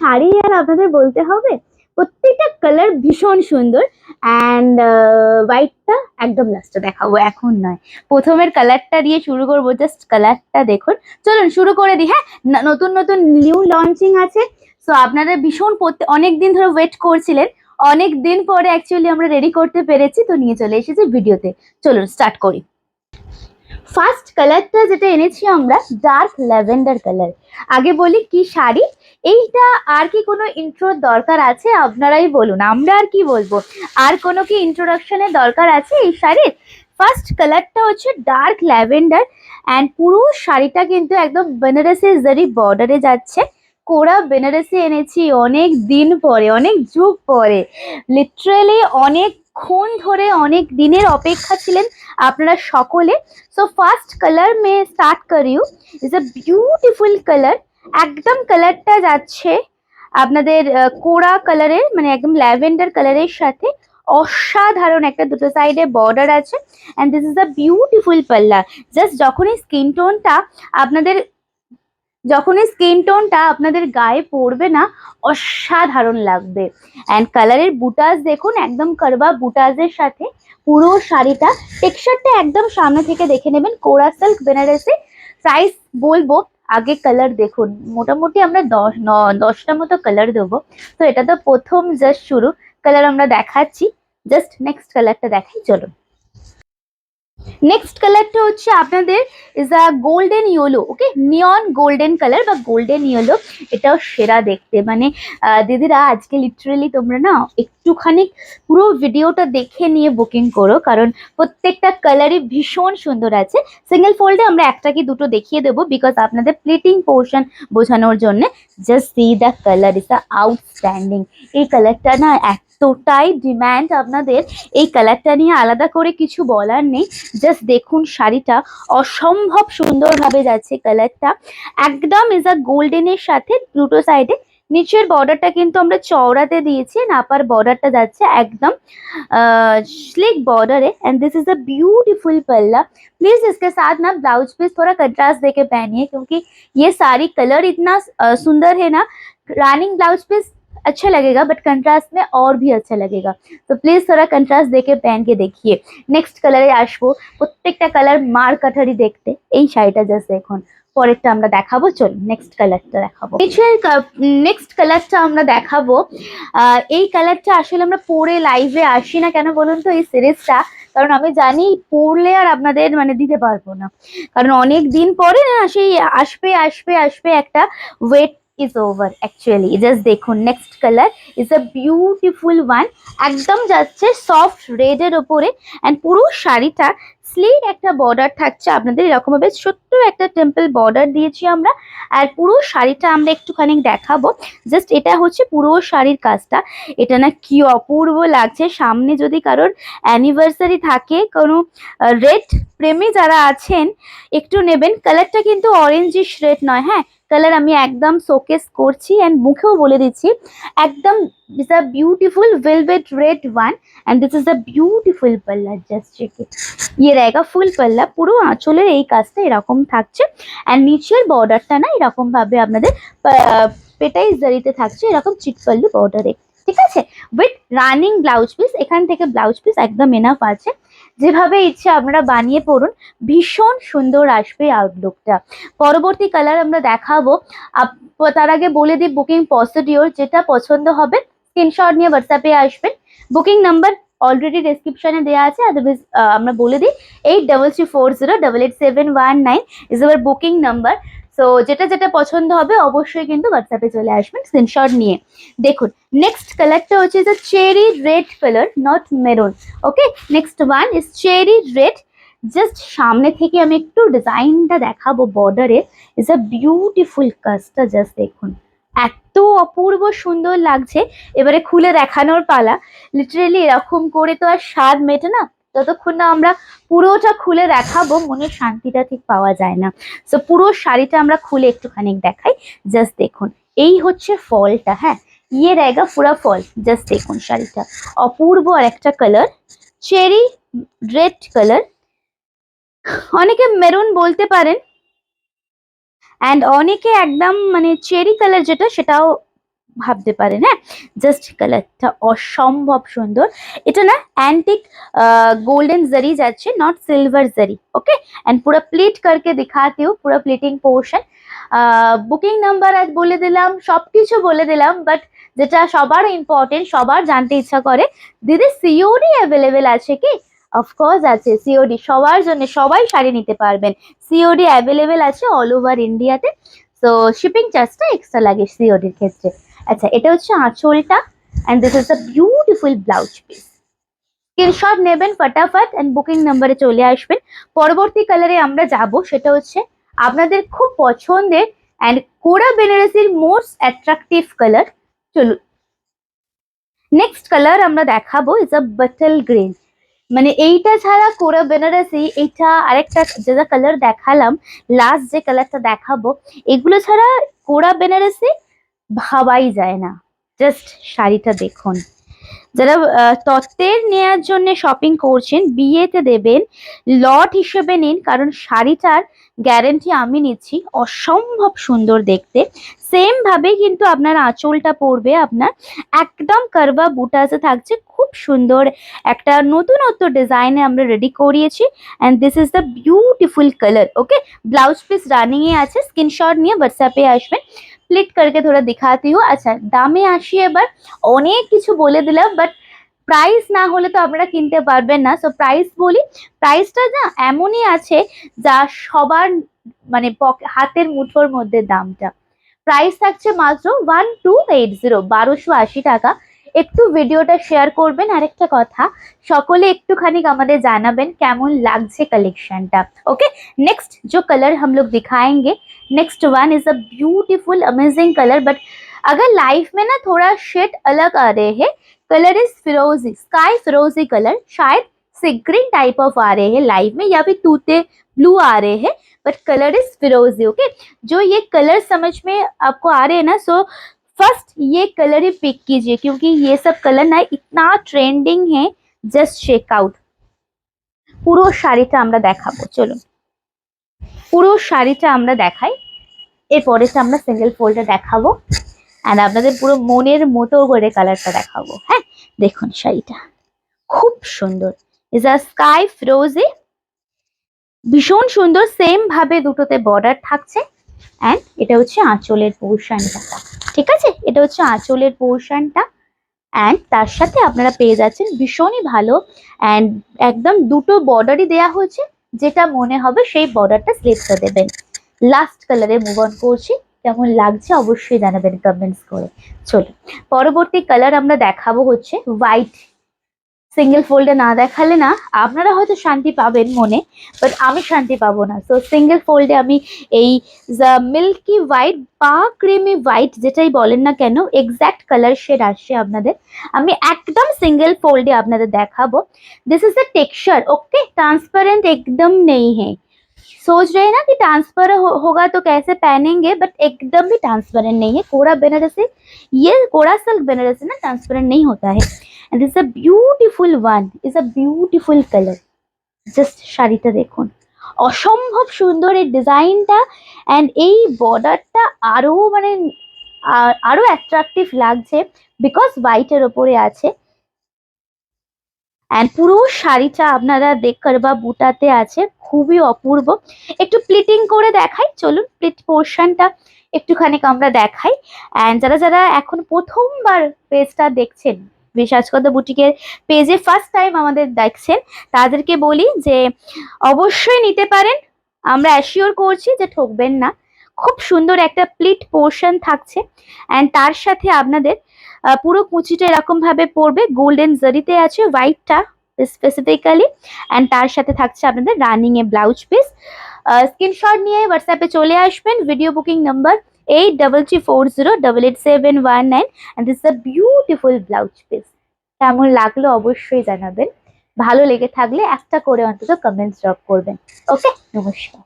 শাড়ি আর আপনাদের বলতে হবে, প্রত্যেকটা কালার ভীষণ সুন্দর অ্যান্ড হোয়াইটটা একদম লাস্টে দেখাবো, এখন নয়। প্রথমের কালারটা দিয়ে শুরু করব জাস্ট কালারটা দেখুন। চলুন শুরু করে দিই হ্যাঁ নতুন নতুন নিউ লঞ্চিং আছে। সো আপনারা ভীষণ অনেক দিন ধরে ওয়েট করছিলেন, অনেক দিন পরে অ্যাকচুয়ালি আমরা রেডি করতে পেরেছি, তো নিয়ে চলে এসেছি ভিডিওতে চলুন স্টার্ট করি। ফার্স্ট কালারটা যেটা এনেছি আমরা ডার্ক ল্যাভেন্ডার কালার আগে বলি কি শাড়ি এইটা আর কি কোনো ইন্ট্রোর দরকার আছে? আপনারাই বলুন, আমরা আর কি বলব? আর কোনো কি ইন্ট্রোডাকশনের দরকার আছে এই শাড়ির? ফার্স্ট কালারটা হচ্ছে ডার্ক ল্যাভেন্ডার অ্যান্ড পুরো শাড়িটা কিন্তু একদম বেনারসের জারি বর্ডারে যাচ্ছে। কোরা বেনারসি এনেছি অনেক দিন পরে, অনেক যুগ পরে। লিটারেলি অনেক অনেকক্ষণ ধরে অনেক দিনের অপেক্ষা ছিলেন আপনারা সকলে। সো ফার্স্ট কালার মে স্টার্ট করিউ ইজ আ বিউটিফুল কালার একদম কালারটা যাচ্ছে আপনাদের কোড়া কালারের মানে একদম ল্যাভেন্ডার কালারের সাথে অসাধারণ একটা দুটো সাইডে বর্ডার আছে and this is a beautiful পাল্লা জাস্ট যখনই স্কিন টোনটা আপনাদের, যখনই স্কিন টোনটা আপনাদের গায়ে পড়বে না, অসাধারণ লাগবে। অ্যান্ড কালারের বুটাস দেখুন, একদম কারবা বুটাসের সাথে পুরো শাড়িটা। টেক্সচারটা একদম সামনে থেকে দেখে নেবেন, কোরা সিল্ক বেনারসি প্রাইস বলব। আগে কালার দেখুন। মোটামুটি আমরা দশ, ন- দশটা মতো কালার দেবো। তো এটা তো প্রথম জাস্ট শুরু। কালার আমরা দেখাচ্ছি। জাস্ট নেক্সট কালারটা দেখাই, চলুন। নেক্সট কালারটা হচ্ছে আপনাদের is a golden yellow okay neon golden colour বা গোল্ডেন ইয়েলো এটাও সেরা দেখতে। মানে দিদিরা আজকে লিটারেলি তোমরা না একটুখানি পুরো ভিডিওটা দেখে নিয়ে বুকিং করো, কারণ প্রত্যেকটা কালারই ভীষণ সুন্দর আছে। সিঙ্গেল ফোল্ডে আমরা একটা কি দুটো দেখিয়ে দেবো বিকজ আপনাদের প্লেটিং পোর্শন বোঝানোর জন্য just see the colour is a outstanding এই কালারটা না এতটাই ডিম্যান্ড আপনাদের এই কালারটা নিয়ে আলাদা করে কিছু বলার নেই জাস্ট দেখুন শাড়িটা অসম্ভব সুন্দরভাবে যাচ্ছে কালারটা একদম ইজ আ গোল্ডেনের সাথে দুটো সাইডে নিচের বর্ডারটা কিন্তু আমরা চওড়াতে দিয়েছি অ্যান্ড আপার বর্ডারটা যাচ্ছে একদম स्लिक बॉर्डर है and this is a beautiful palla please इसके साथ ना ब्लाउज पीस थोड़ा कंट्रास्ट देके पहनिए क्योंकि ये सारी कलर इतना सुंदर है ना रानिंग ब्लाउज पीस अच्छा लगेगा बट कंट्रास्ट में और भी अच्छा लगेगा तो प्लीज थोड़ा कंट्रास्ट देके पहन के देखिए নেক্সট কালারে আসবো প্রত্যেকটা কালার মার কাঠারি দেখতে এই শাড়িটা জাস্ট দেখুন পরেরটা আমরা দেখাবো চল নেক্সট কালারটা দেখাবো নেক্সট কালারটা আমরা দেখাবো আহ, এই কালারটা আসলে আমরা পরে লাইভে আসি না কেন বলুন তো এই সিরিজটা কারণ আমি জানি পড়লে আর আপনাদের মানে দিতে পারবো না কারণ অনেক দিন পরে না সেই আসবে আসবে আসবে একটা wait is over actually just দেখুন next colour is a beautiful one একদম যাচ্ছে সফট রেডের ওপরে। অ্যান্ড পুরো শাড়িটা স্লিক একটা বর্ডার থাকছে আপনাদের এরকম ভাবে ছোট্ট একটা টেম্পল বর্ডার দিয়েছি আমরা। আর পুরো শাড়িটা আমরা একটুখানি দেখাবো। জাস্ট এটা হচ্ছে পুরো শাড়ির কাজটা। এটা না কি অপূর্ব লাগছে। সামনে যদি কারোর অ্যানিভার্সারি থাকে, কোনো রেড প্রেমী যারা আছেন, একটু নেবেন। কালারটা কিন্তু অরেঞ্জিশ রেড নয় হ্যাঁ? কালার আমি একদম শোকেস করছি অ্যান্ড মুখেও বলে দিচ্ছি। একদম is a beautiful velvet red one and this is a beautiful palla just check ইয়ে রেগা ফুল পাল্লা পুরো আঁচলের এই কাজটা এরকম থাকছে। অ্যান্ড নিচের বর্ডারটা না এরকম ভাবে আপনাদের পেটাই জারিতে থাকছে, এরকম চিটপাল্লু বর্ডারে ঠিক আছে? উইথ রানিং ব্লাউজ পিস এখান থেকে ব্লাউজ পিস একদম এনাফ আছে। যেভাবে ইচ্ছে আপনারা বানিয়ে পড়ুন, ভীষণ সুন্দর আসবে আউটলুকটা পরবর্তী কালার আমরা দেখাবো। তার আগে বলে দিই বুকিং প্রসিডিওর যেটা পছন্দ হবে স্ক্রিনশট নিয়ে হোয়াটসঅ্যাপে আসবেন। বুকিং নাম্বার অলরেডি ডেসক্রিপশনে দেওয়া আছে আদারওয়াইজ আমরা বলে দিই eight double three four zero double eight seven one nine is our booking number so যেটা যেটা পছন্দ হবে, অবশ্যই কিন্তু হোয়াটসঅ্যাপে চলে আসবেন স্ক্রিনশট নিয়ে। দেখুন নেক্সট কালারটা হচ্ছে যে cherry red colour not maroon okay next one is cherry red just সামনে থেকে আমি একটু ডিজাইনটা দেখাবো বর্ডারে ইজ আ বিউটিফুল কাজটা জাস্ট দেখুন। এত অপূর্ব সুন্দর লাগছে। এবারে খুলে দেখানোর পালা। লিটারেলি এরকম করে তো আর স্বাদ মেটে না। যতক্ষণ না আমরা পুরোটা খুলে দেখাবো, মনের শান্তিটা ঠিক পাওয়া যায় না। সো পুরো শাড়িটা আমরা খুলে একটুখানি দেখাই জাস্ট দেখুন। এই হচ্ছে ফলটা হ্যাঁ? ইয়ে রেগা পুরা ফল জাস্ট দেখুন শাড়িটা। অপূর্ব আর একটা কালার চেরি রেড কালার অনেকে মেরুন বলতে পারেন। অ্যান্ড অনেকে একদম মানে চেরি কালার যেটা, সেটাও ভাবতে পারেন হ্যাঁ? জাস্ট কালারটা অসম্ভব সুন্দর। এটা না অ্যান্টিক গোল্ডেন জারি যাচ্ছে নট সিলভার জারি ওকে অ্যান্ড পুরো প্লেট করকে দেখাতে হো পুরো প্লেটিং পোর্শন বুকিং নাম্বার আজ বলে দিলাম সব কিছু বলে দিলাম বাট যেটা সবার ইম্পর্টেন্ট সবার জানতে ইচ্ছা করে, দিদি সিওডি অ্যাভেলেবেল আছে কি? অফকোর্স আছে সিওডি সবার জন্য সবাই শাড়ি নিতে পারবেন। সিওডি অ্যাভেলেবেল আছে অল ওভার ইন্ডিয়াতে সো শিপিং চার্জটা এক্সট্রা লাগে সিওডির ক্ষেত্রে। আচ্ছা এটা হচ্ছে আঁচলটা and this is a beautiful blouse piece screenshot নেবেন ফটাফট অ্যান্ড বুকিং নাম্বারে চলে আসবেন। পরবর্তী কালারে আমরা যাব, সেটা হচ্ছে আপনাদের খুব পছন্দের অ্যান্ড কোরা বেনারসির মোস্ট অ্যাট্রাকটিভ কালার চলুন। নেক্সট কালার আমরা দেখাবো ইজ আ বাটল গ্রিন মানে এইটা ছাড়া কোরা বেনারসি এইটা আরেকটা যেটা কালার দেখালাম লাস্ট যে কালারটা দেখাবো, এগুলো ছাড়া কোরা বেনারসি ভাবাই যায় না। জাস্ট শাড়িটা দেখুন। যারা তত্ত্বের নেয়ার জন্য শপিং করছেন, বিয়েতে দেবেন লট হিসেবে নিন, কারণ শাড়িটার গ্যারেন্টি আমি নিচ্ছি, অসম্ভব সুন্দর দেখতে। সেম ভাবে কিন্তু আপনার আঁচলটা পড়বে, আপনার একদম কারবা বুটাসে থাকছে, খুব সুন্দর একটা নতুনত্ব ডিজাইনে আমরা রেডি করিয়েছি। And this is the beautiful colour okay blouse piece রানিংয়ে আছে স্ক্রিনশট নিয়ে হোয়াটসঅ্যাপে আসবেন। স্প্লিট करके थोड़ा দেখাতে हूँ। দামে আসি এবার অনেক কিছু বলে দিলাম বাট প্রাইস না হলে তো আপনারা কিনতে পারবেন না সো প্রাইস বলি প্রাইসটা না এমনই আছে যা সবার মানে হাতের মুঠোর মধ্যে দামটা প্রাইস থাকছে মাত্র ওয়ান টু এইট জিরো বারোশো আশি টাকা একটু ভিডিওটা শেয়ার করবেন আরেকটা কথা সকলে একটুখানি আমাদের জানাবেন, কেমন লাগছে কালেকশনটা ওকে নেক্সট যে কালার हम लोग next one is a beautiful amazing colour but अगर लाइफ में ना थोड़ा शेड अलग आ रहे हैं कलर इज फिरोजी स्काई फिरोजी कलर शायद सिग्रीन टाइप ऑफ आ रहे हैं लाइव में या फिर तूते ब्लू आ रहे हैं बट कलर इज फिरोजी ओके जो ये कलर समझ में आपको आ रहे हैं ना सो फर्स्ट ये कलर ही पिक कीजिए क्योंकि ये सब कलर ना इतना ट्रेंडिंग है জাস্ট চেক আউট পুরো শাড়িটা আমরা দেখাবো চলুন পুরো শাড়িটা আমরা দেখাই। এরপরেটা আমরা সিঙ্গেল ফোল্ডে দেখাবো। অ্যান্ড আপনাদের পুরো মনের মতো করে কালারটা দেখাবো। হ্যাঁ দেখুন শাড়িটা। খুব সুন্দর। ইজ আ স্কাই ফ্রোজে ভীষণ সুন্দর। সেম ভাবে দুটোতে বর্ডার থাকছে। অ্যান্ড এটা হচ্ছে আঁচলের পোর্শনটা ঠিক আছে? এটা হচ্ছে আঁচলের পোর্শনটা অ্যান্ড তার সাথে আপনারা পেয়ে যাচ্ছেন ভীষণই ভালো। অ্যান্ড একদম দুটো বর্ডারই দেয়া হয়েছে। যেটা মনে হবে সেই বর্ডারটা স্লিপটা দেবেন। লাস্ট কালারে মুভ অন করছি। কেমন লাগছে অবশ্যই জানাবেন কমেন্টস করে। চলো পরবর্তী কালার আমরা দেখাবো হচ্ছে হোয়াইট সিঙ্গেল ফোল্ডে না দেখালে না, আপনারা হয়তো শান্তি পাবেন মনে বাট আমি শান্তি পাবো না। সো সিঙ্গেল ফোল্ডে আমি এই মিল্কি হোয়াইট বা ক্রিমি হোয়াইট যেটাই বলেন না কেন এক্স্যাক্ট কালার শেড আসছে আপনাদের। আমি একদম সিঙ্গেল ফোল্ডে আপনাদের দেখাবো। This is the texture okay transparent একদম নেই হ্যাঁ सोच रहे हैं ना कि ट्रांसफर हो, होगा तो कैसे पहनेंगे बट एकदम भी ट्रांसपेरेंट नहीं है कोड़ा बनारसी ये कोड़ा सिल्क बनारसी ना ट्रांसपेरेंट नहीं होता है and this a beautiful one is a beautiful colour just শাড়িটা দেখুন অসম্ভব সুন্দর এই ডিজাইনটা অ্যান্ড এই বর্ডারটা আরো মানে আ- আরো অ্যাট্রাকটিভ লাগছে বিকজ হোয়াইটের ওপরে আছে অ্যান্ড পুরো শাড়িটা আপনারা দেখার বা বুটাতে আছে, খুবই অপূর্ব। একটু প্লিটিং করে দেখাই, চলুন প্লিট পোর্শনটা একটুখানি আমরা দেখাই। অ্যান্ড যারা যারা এখন প্রথমবার পেজটা দেখছেন বিশ্বাসকত বুটিকের পেজে ফার্স্ট টাইম আমাদের দেখছেন, তাদেরকে বলি যে অবশ্যই নিতে পারেন। আমরা অ্যাসিওর করছি যে ঠকবেন না। খুব সুন্দর একটা প্লিট পোর্শন থাকছে। অ্যান্ড তার সাথে আপনাদের পুরো কুচিটা এরকম ভাবে পড়বে। গোল্ডেন জারিতে আছে হোয়াইটটা স্পেসিফিক্যালি অ্যান্ড তার সাথে থাকছে আপনাদের running a blouse piece screenshot নিয়ে হোয়াটসঅ্যাপে চলে আসবেন। Video booking number eight double three four zero double eight seven one nine and this a beautiful blouse piece কেমন লাগল অবশ্যই জানাবেন। ভালো লেগে থাকলে একটা করে অন্তত কমেন্টস ড্রপ করবেন। ওকে নমস্কার।